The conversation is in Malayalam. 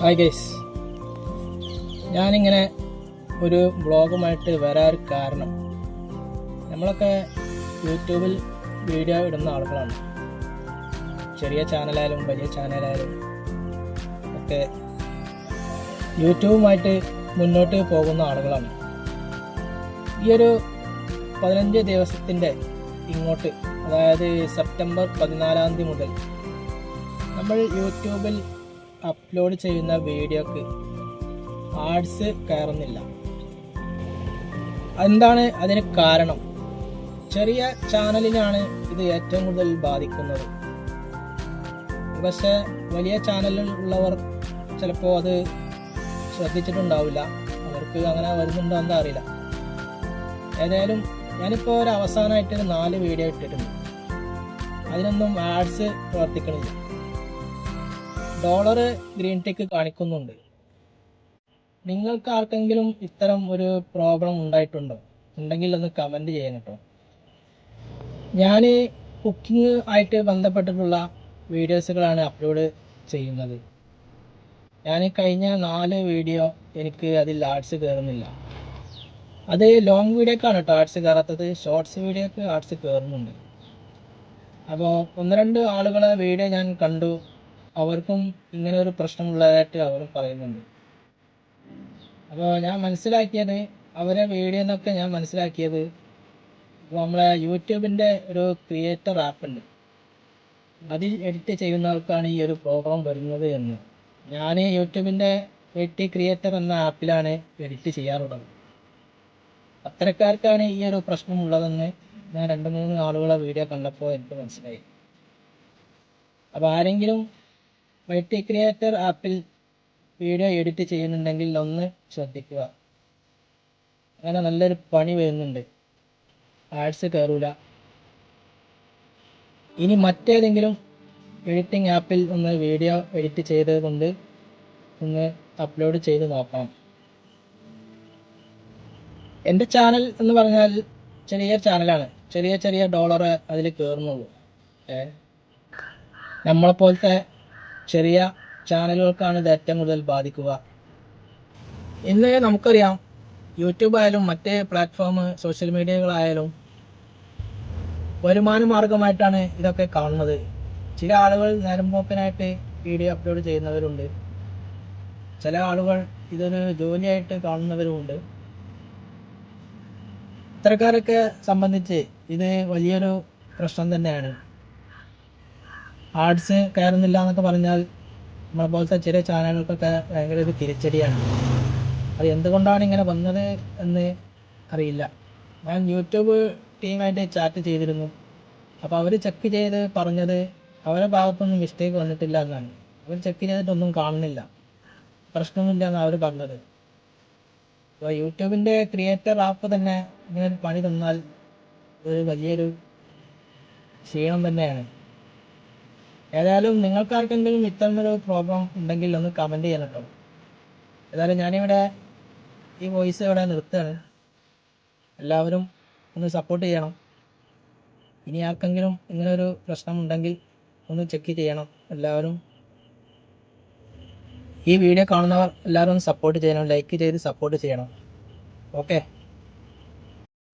ഹായ് ഗൈസ് ഞാനിങ്ങനെ ഒരു ബ്ലോഗുമായിട്ട് വരാൻ കാരണം നമ്മളൊക്കെ യൂട്യൂബിൽ വീഡിയോ ഇടുന്ന ആളുകളാണ്. ചെറിയ ചാനലായാലും വലിയ ചാനലായാലും ഒക്കെ യൂട്യൂബുമായിട്ട് മുന്നോട്ട് പോകുന്ന ആളുകളാണ്. ഈ ഒരു പതിനഞ്ച് ദിവസത്തിന്റെ ഇങ്ങോട്ട് അതായത് സെപ്റ്റംബർ പതിനാലാം തീയതി മുതൽ നമ്മൾ യൂട്യൂബിൽ അപ്ലോഡ് ചെയ്യുന്ന വീഡിയോക്ക് ആഡ്സ് കയറുന്നില്ല. എന്താണ് അതിന് കാരണം? ചെറിയ ചാനലിനാണ് ഇത് ഏറ്റവും കൂടുതൽ ബാധിക്കുന്നത്. പക്ഷേ വലിയ ചാനലിൽ ഉള്ളവർ ചിലപ്പോൾ അത് ശ്രദ്ധിച്ചിട്ടുണ്ടാവില്ല. അവർക്ക് അങ്ങനെ വരുന്നുണ്ടോ എന്താ അറിയില്ല. ഏതായാലും ഞാനിപ്പോൾ ഒരു അവസാനമായിട്ട് നാല് വീഡിയോ ഇട്ടിട്ടുണ്ട്. അതിനൊന്നും ആഡ്സ് പ്രവർത്തിക്കണില്ല. ഡോളർ ഗ്രീൻ ടിക്ക് കാണിക്കുന്നുണ്ട്. നിങ്ങൾക്ക് ആർക്കെങ്കിലും ഇത്തരം ഒരു പ്രോബ്ലം ഉണ്ടായിട്ടുണ്ടോ? ഉണ്ടെങ്കിൽ ഒന്ന് കമന്റ് ചെയ്യണം കേട്ടോ. ഞാൻ കുക്കിംഗ് ആയിട്ട് ബന്ധപ്പെട്ടിട്ടുള്ള വീഡിയോസുകളാണ് അപ്ലോഡ് ചെയ്യുന്നത്. ഞാൻ കഴിഞ്ഞ നാല് വീഡിയോ എനിക്ക് അതിൽ ആർട്സ് കയറുന്നില്ല. അത് ലോങ് വീഡിയോക്കാണ് കേട്ടോ ആർട്സ് കയറാത്തത്. ഷോർട്സ് വീഡിയോക്ക് ആർട്സ് കയറുന്നുണ്ട്. അപ്പോൾ ഒന്ന് രണ്ട് ആളുകളെ വീഡിയോ ഞാൻ കണ്ടു. അവർക്കും ഇങ്ങനെ ഒരു പ്രശ്നമുള്ളതായിട്ട് അവർ പറയുന്നുണ്ട്. അപ്പോൾ ഞാൻ മനസ്സിലാക്കിയത് അവരെ വീഡിയോ എന്നൊക്കെ ഞാൻ മനസ്സിലാക്കിയത് ഇപ്പോൾ നമ്മളെ യൂട്യൂബിന്റെ ഒരു ക്രിയേറ്റർ ആപ്പ് ഉണ്ട്. അതിൽ എഡിറ്റ് ചെയ്യുന്നവർക്കാണ് ഈ ഒരു പ്രോബ്ലം വരുന്നത് എന്ന്. ഞാൻ യൂട്യൂബിന്റെ എഡിറ്റ് ക്രിയേറ്റർ എന്ന ആപ്പിലാണ് എഡിറ്റ് ചെയ്യാറുള്ളത്. അത്തരക്കാർക്കാണ് ഈ ഒരു പ്രശ്നമുള്ളതെന്ന് ഞാൻ രണ്ട് മൂന്ന് ആളുകളെ വീഡിയോ കണ്ടപ്പോൾ എനിക്ക് മനസ്സിലായി. അപ്പോൾ ആരെങ്കിലും മൾട്ടി ക്രിയേറ്റർ ആപ്പിൽ വീഡിയോ എഡിറ്റ് ചെയ്യുന്നുണ്ടെങ്കിൽ ഒന്ന് ശ്രദ്ധിക്കുക. അങ്ങനെ നല്ലൊരു പണി വരുന്നുണ്ട്. ആഡ്സ് കയറൂല ഇനി മറ്റേതെങ്കിലും എഡിറ്റിംഗ് ആപ്പിൽ ഒന്ന് വീഡിയോ എഡിറ്റ് ചെയ്തത് കൊണ്ട് ഒന്ന് അപ്ലോഡ് ചെയ്ത് നോക്കാം എന്റെ ചാനൽ എന്ന് പറഞ്ഞാൽ ചെറിയ ചാനലാണ് ചെറിയ ചെറിയ ഡോളർ അതിൽ കയറുന്നുള്ളൂ ഏ? നമ്മളെപ്പോലത്തെ ചെറിയ ചാനലുകൾക്കാണ് ഇത് ഏറ്റവും കൂടുതൽ ബാധിക്കുക. ഇന്ന് നമുക്കറിയാം യൂട്യൂബ് ആയാലും മറ്റേ പ്ലാറ്റ്ഫോം സോഷ്യൽ മീഡിയകളായാലും വരുമാന മാർഗമായിട്ടാണ് ഇതൊക്കെ കാണുന്നത്. ചില ആളുകൾ നേരമ്പോക്കനായിട്ട് വീഡിയോ അപ്ലോഡ് ചെയ്യുന്നവരുണ്ട്. ചില ആളുകൾ ഇതൊരു ജോലിയായിട്ട് കാണുന്നവരുമുണ്ട്. ഇത്തരക്കാരൊക്കെ സംബന്ധിച്ച് ഇത് വലിയൊരു പ്രശ്നം തന്നെയാണ്. ആർട്സ് കയറുന്നില്ല എന്നൊക്കെ പറഞ്ഞാൽ നമ്മളെ പോലത്തെ ചെറിയ ചാനലുകൾക്കൊക്കെ ഭയങ്കര ഒരു തിരിച്ചടിയാണ്. അത് എന്തുകൊണ്ടാണ് ഇങ്ങനെ വന്നത് എന്ന് അറിയില്ല. ഞാൻ യൂട്യൂബ് ടീമായിട്ട് ചാറ്റ് ചെയ്തിരുന്നു. അപ്പോൾ അവർ ചെക്ക് ചെയ്ത് പറഞ്ഞത് അവരുടെ ഭാഗത്തൊന്നും മിസ്റ്റേക്ക് വന്നിട്ടില്ല എന്നാണ്. അവർ ചെക്ക് ചെയ്തിട്ടൊന്നും കാണുന്നില്ല. പ്രശ്നമൊന്നുമില്ല എന്നാണ് അവർ പറഞ്ഞത്. അപ്പോൾ യൂട്യൂബിന്റെ ക്രിയേറ്റർ ആപ്പ് തന്നെ ഇങ്ങനെ പണി തന്നാൽ ഒരു വലിയൊരു ക്ഷീണം തന്നെയാണ്. ഏതായാലും നിങ്ങൾക്കാർക്കെങ്കിലും ഇത്തരമൊരു പ്രോബ്ലം ഉണ്ടെങ്കിൽ ഒന്ന് കമന്റ് ചെയ്യണം കേട്ടോ. ഏതായാലും ഞാനിവിടെ ഈ വോയിസ് ഇവിടെ നിർത്തുകയാണ്. എല്ലാവരും ഒന്ന് സപ്പോർട്ട് ചെയ്യണം. ഇനി ആർക്കെങ്കിലും ഇങ്ങനൊരു പ്രശ്നമുണ്ടെങ്കിൽ ഒന്ന് ചെക്ക് ചെയ്യണം. എല്ലാവരും ഈ വീഡിയോ കാണുന്നവർ എല്ലാവരും സപ്പോർട്ട് ചെയ്യണം. ലൈക്ക് ചെയ്ത് സപ്പോർട്ട് ചെയ്യണം. ഓക്കെ